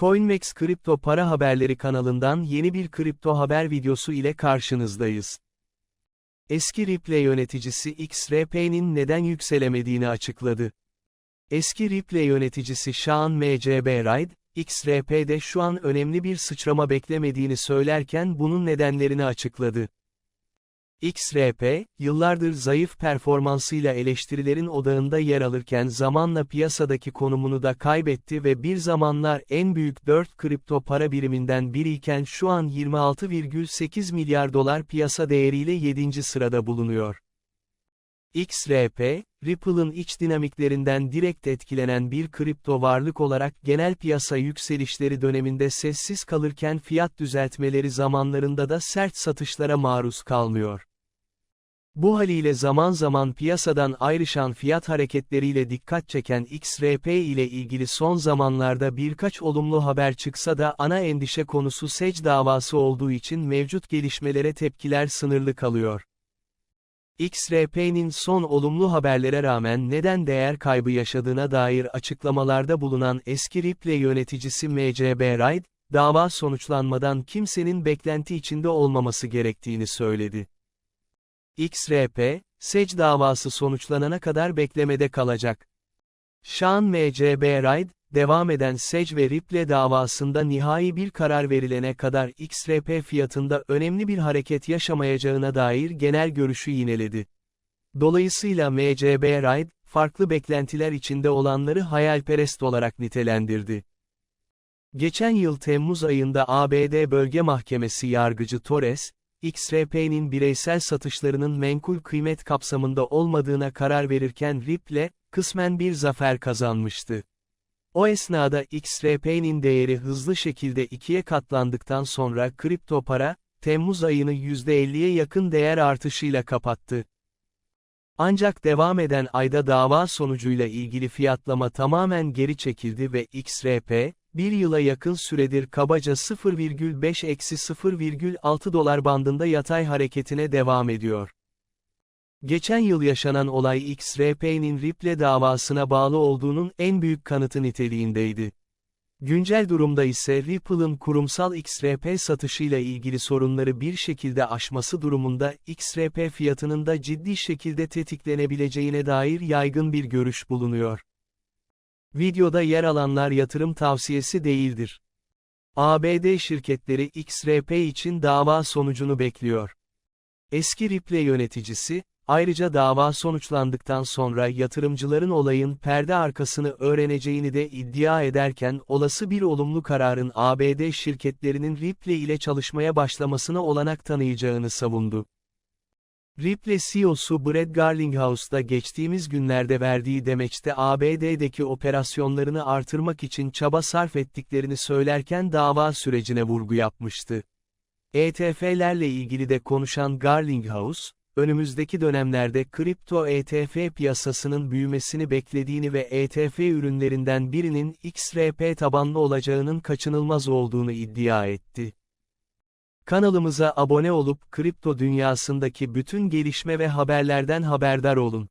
Coinmex Kripto Para Haberleri kanalından yeni bir kripto haber videosu ile karşınızdayız. Eski Ripple yöneticisi XRP'nin neden yükselemediğini açıkladı. Eski Ripple yöneticisi Sean M.C. Wright, XRP'de şu an önemli bir sıçrama beklemediğini söylerken bunun nedenlerini açıkladı. XRP, yıllardır zayıf performansıyla eleştirilerin odağında yer alırken zamanla piyasadaki konumunu da kaybetti ve bir zamanlar en büyük 4 kripto para biriminden biriyken şu an 26,8 milyar dolar piyasa değeriyle 7. sırada bulunuyor. XRP, Ripple'ın iç dinamiklerinden direkt etkilenen bir kripto varlık olarak genel piyasa yükselişleri döneminde sessiz kalırken fiyat düzeltmeleri zamanlarında da sert satışlara maruz kalmıyor. Bu haliyle zaman zaman piyasadan ayrışan fiyat hareketleriyle dikkat çeken XRP ile ilgili son zamanlarda birkaç olumlu haber çıksa da ana endişe konusu SEC davası olduğu için mevcut gelişmelere tepkiler sınırlı kalıyor. XRP'nin son olumlu haberlere rağmen neden değer kaybı yaşadığına dair açıklamalarda bulunan eski Ripple yöneticisi MCB Wright, dava sonuçlanmadan kimsenin beklenti içinde olmaması gerektiğini söyledi. XRP, SEC davası sonuçlanana kadar beklemede kalacak. Sean M.C.B. Wright, devam eden SEC ve Ripple davasında nihai bir karar verilene kadar XRP fiyatında önemli bir hareket yaşamayacağına dair genel görüşü yineledi. Dolayısıyla M.C.B. Wright, farklı beklentiler içinde olanları hayalperest olarak nitelendirdi. Geçen yıl Temmuz ayında ABD Bölge Mahkemesi yargıcı Torres, XRP'nin bireysel satışlarının menkul kıymet kapsamında olmadığına karar verirken Ripple, kısmen bir zafer kazanmıştı. O esnada XRP'nin değeri hızlı şekilde ikiye katlandıktan sonra kripto para, Temmuz ayını %50'ye yakın değer artışıyla kapattı. Ancak devam eden ayda dava sonucuyla ilgili fiyatlama tamamen geri çekildi ve XRP, bir yıla yakın süredir kabaca 0,5-0,6 dolar bandında yatay hareketine devam ediyor. Geçen yıl yaşanan olay XRP'nin Ripple davasına bağlı olduğunun en büyük kanıtı niteliğindeydi. Güncel durumda ise Ripple'ın kurumsal XRP satışıyla ilgili sorunları bir şekilde aşması durumunda XRP fiyatının da ciddi şekilde tetiklenebileceğine dair yaygın bir görüş bulunuyor. Videoda yer alanlar yatırım tavsiyesi değildir. ABD şirketleri XRP için dava sonucunu bekliyor. Eski Ripple yöneticisi, ayrıca dava sonuçlandıktan sonra yatırımcıların olayın perde arkasını öğreneceğini de iddia ederken olası bir olumlu kararın ABD şirketlerinin Ripple ile çalışmaya başlamasına olanak tanıyacağını savundu. Ripple CEO'su Brad Garlinghouse geçtiğimiz günlerde verdiği demeçte ABD'deki operasyonlarını artırmak için çaba sarf ettiklerini söylerken dava sürecine vurgu yapmıştı. ETF'lerle ilgili de konuşan Garlinghouse, önümüzdeki dönemlerde kripto ETF piyasasının büyümesini beklediğini ve ETF ürünlerinden birinin XRP tabanlı olacağının kaçınılmaz olduğunu iddia etti. Kanalımıza abone olup kripto dünyasındaki bütün gelişme ve haberlerden haberdar olun.